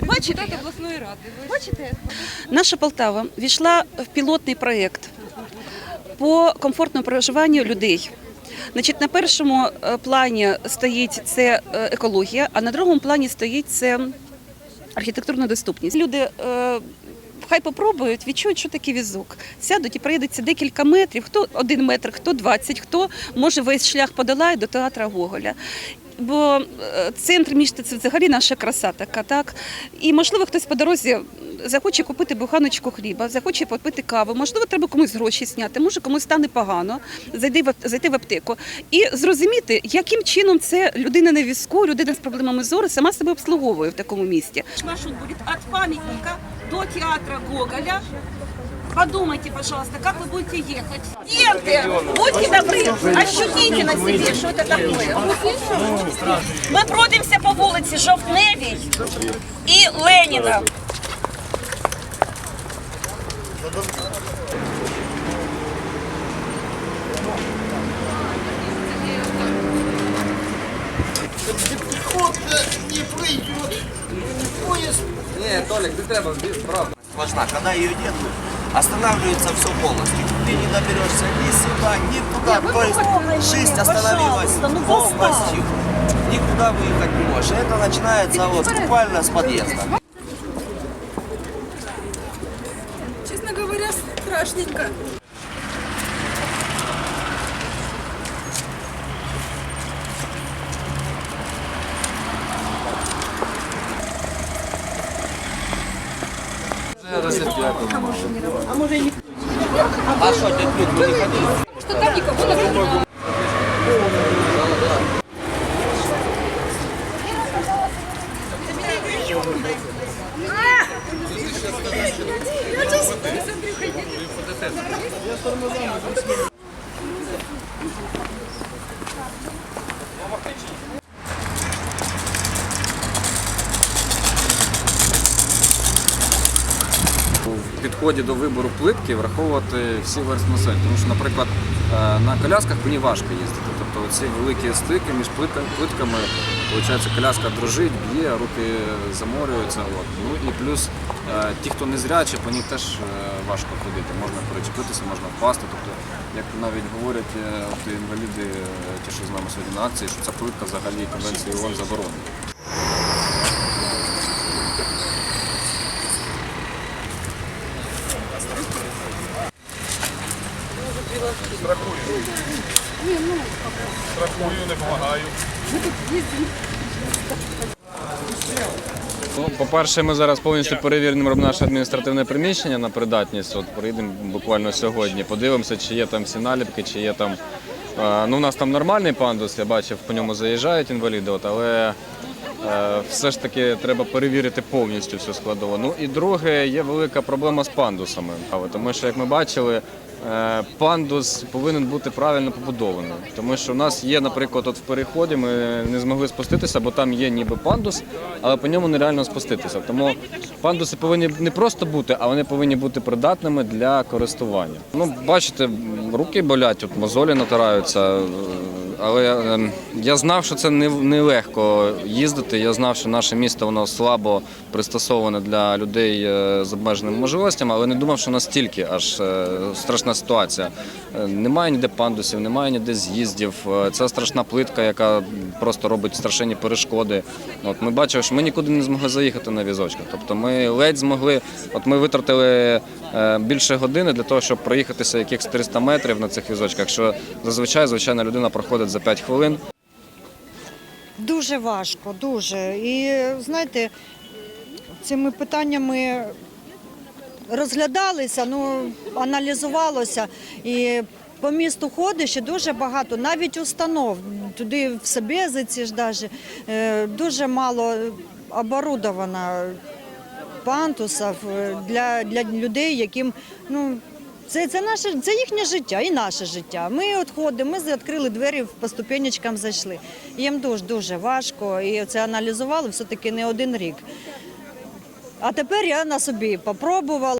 Бачите, обласної ради. Бачите? Наша Полтава війшла в пілотний проєкт по комфортному проживанню людей. Значить, на першому е, плані стоїть це е, екологія, а на другому плані стоїть це архітектурна доступність. Люди е, хай попробують, відчують, що таке візок. Сядуть і проїдуться декілька метрів, хто один метр, хто 20, хто може весь шлях подолає до театра Гоголя. Бо е, центр міста це взагалі наша краса така, так? І можливо хтось по дорозі захоче купити буханочку хліба, захоче попити каву, можливо, треба комусь гроші зняти, може комусь стане погано, зайти в, зайти в аптеку і зрозуміти, яким чином це людина на візку, людина з проблемами зору сама себе обслуговує в такому місті. Маршрут буде від пам'ятника до театра Гоголя. Подумайте, пожалуйста, как вы будете ехать. Студенты, будьте добры, ощутите на себе, что это такое. Ми пройдемося по вулиці Жовтневій і Леніна. Не, Толик, ты треба, правда. Важна, когда ее нет, останавливается все полностью. Ты не доберешься ни сюда, ни туда. То есть жизнь остановилась полностью. Никуда выехать не можешь. Это начинается вот буквально с подъезда. Честно говоря, страшненько. А что, дядь Люд, вы не ходили? Что там никого не в підході до вибору плитки враховувати всі верстви населення. Тому що, наприклад, е, на колясках мені важко їздити. Тобто ці великі стики між плитками, виходить, коляска дрожить, б'є, руки заморюються. От. Ну і плюс е, ті, хто не зрячі, по них теж е, важко ходити. Можна перечепитися, можна впасти. Тобто, як навіть говорять от інваліди, ті, що з нами сьогодні на акції, що ця плитка взагалі конвенції ООН заборонена. Ну, по-перше, ми зараз повністю перевіримо наше адміністративне приміщення на придатність. От приїдемо буквально сьогодні. Подивимося, чи є там всі наліпки, чи є там. е, Ну, у нас там нормальний пандус, я бачив, по ньому заїжджають інваліди, от, але все ж таки треба перевірити повністю всю складову. Ну і друге, є велика проблема з пандусами. Тому що, як ми бачили, е, пандус повинен бути правильно побудований. Тому що у нас є, наприклад, от в переході ми не змогли спуститися, бо там є ніби пандус, але по ньому нереально спуститися. Тому пандуси повинні не просто бути, а вони повинні бути придатними для користування. Ну, бачите, руки болять, от мозолі натираються. Але е, я знав, що це не, не легко їздити. Я знав, що наше місто воно слабо пристосоване для людей е, з обмеженими можливостями, але не думав, що настільки аж е, страшна ситуація. Е, Немає ніде пандусів, немає ніде з'їздів. Це страшна плитка, яка просто робить страшенні перешкоди. От ми бачили, що ми нікуди не змогли заїхати на візочках. Тобто ми ледь змогли. От ми витратили більше години для того, щоб проїхатися якихось 300 метрів на цих візочках. Що зазвичай звичайна людина проходить за 5 хвилин. Дуже важко, дуже. І знаєте, цими питаннями розглядалися, ну, аналізувалося. І по місту ходиш і дуже багато, навіть установ, туди в Собєзиці ж даже, е, дуже мало оборудовано пантусів е, для, для людей, яким ну, це, це наше це їхнє життя і наше життя. Ми от ходимо, ми відкрили двері, по ступенечкам зайшли. Їм дуже дуже важко, і це аналізували все-таки не один рік. А тепер я на собі попробувала.